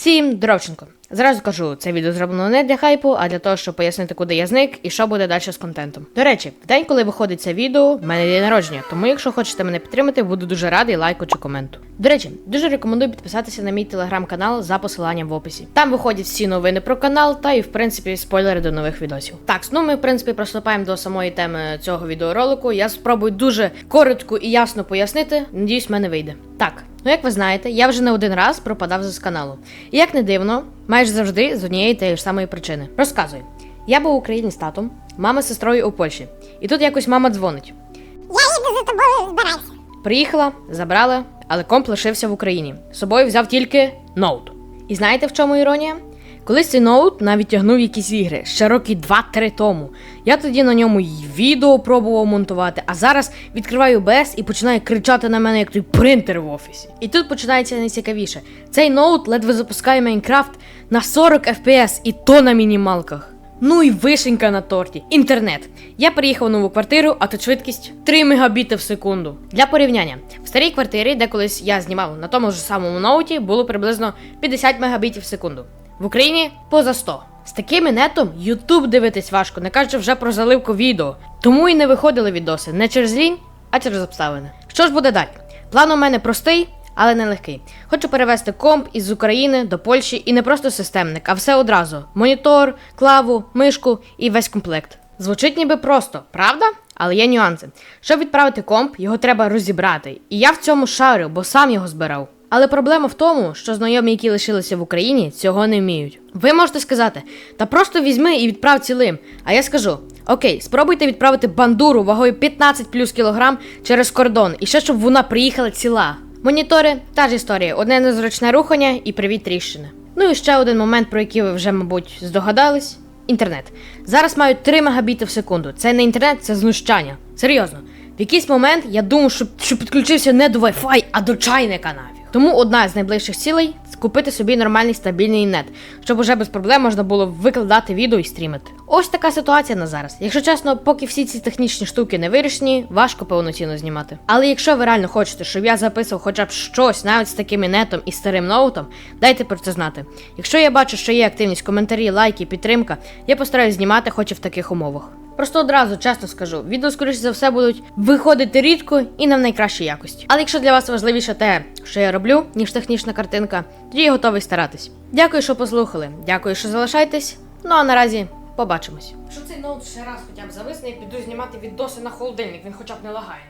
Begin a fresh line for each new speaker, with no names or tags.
Всім Дровченко. Зразу кажу, це відео зроблено не для хайпу, а для того, щоб пояснити, куди я зник і що буде далі з контентом. До речі, в день, коли виходить це відео, в мене день народження, тому якщо хочете мене підтримати, буду дуже радий лайку чи коменту. До речі, дуже рекомендую підписатися на мій телеграм-канал за посиланням в описі. Там виходять всі новини про канал та і в принципі спойлери до нових відосів. Так, ну ми в принципі приступаємо до самої теми цього відеоролику. Я спробую дуже коротко і ясно пояснити. Надіюсь, в мене вийде. Так, ну як ви знаєте, я вже не один раз пропадав з каналу. І як не дивно, майже завжди з однієї тієї ж самої причини. Розказую. Я був в Україні з татом, мама з сестрою у Польщі. І тут якось мама дзвонить.
Я їду за тобою збирайся.
Приїхала, забрала, але комп лишився в Україні. З собою взяв тільки ноут. І знаєте в чому іронія? Колись цей ноут навіть тягнув якісь ігри ще роки 2-3 тому. Я тоді на ньому й відео пробував монтувати, а зараз відкриваю OBS і починає кричати на мене, як той принтер в офісі. І тут починається найцікавіше. Цей ноут ледве запускає Майнкрафт на 40 FPS і то на мінімалках. Ну і вишенька на торті. Інтернет. Я приїхав в нову квартиру, а тут швидкість 3 мегабіти в секунду. Для порівняння, в старій квартирі, де колись я знімав на тому ж самому ноуті, було приблизно 50 мегабітів в секунду. В Україні поза 100. З таким нетом YouTube дивитись важко, не кажучи вже про заливку відео. Тому і не виходили відоси не через лінь, а через обставини. Що ж буде далі? План у мене простий, але нелегкий. Хочу перевести комп із України до Польщі і не просто системник, а все одразу: монітор, клаву, мишку і весь комплект. Звучить ніби просто, правда? Але є нюанси. Щоб відправити комп, його треба розібрати. І я в цьому шарю, бо сам його збирав. Але проблема в тому, що знайомі, які лишилися в Україні, цього не вміють. Ви можете сказати, та просто візьми і відправ цілим. А я скажу: окей, спробуйте відправити бандуру вагою 15 плюс кілограм через кордон, і ще щоб вона приїхала ціла. Монітори та ж історія, одне незручне рухання і привіт тріщини. Ну і ще один момент, про який ви вже, мабуть, здогадались: інтернет. Зараз маю 3 мегабіти в секунду. Це не інтернет, це знущання. Серйозно. В якийсь момент я думав, що, що підключився не до Wi-Fi, а до чайника нафіг. Тому одна з найближчих цілей купити собі нормальний стабільний нет, щоб уже без проблем можна було викладати відео і стрімити. Ось така ситуація на зараз. Якщо чесно, поки всі ці технічні штуки не вирішені, важко повноцінно знімати. Але якщо ви реально хочете, щоб я записував хоча б щось навіть з таким нетом і старим ноутом, дайте про це знати. Якщо я бачу, що є активність, коментарі, лайки, підтримка, я постараюсь знімати хоч і в таких умовах. Просто одразу чесно скажу, відео, скоріше за все, будуть виходити рідко і не в найкращій якості. Але якщо для вас важливіше те, що я роблю, ніж технічна картинка, тоді я готовий старатись. Дякую, що послухали. Дякую, що залишаєтесь. Ну а наразі побачимось. Що цей ноут ще раз хоча б зависне і піду знімати відоси на холодильник, він хоча б не лагає.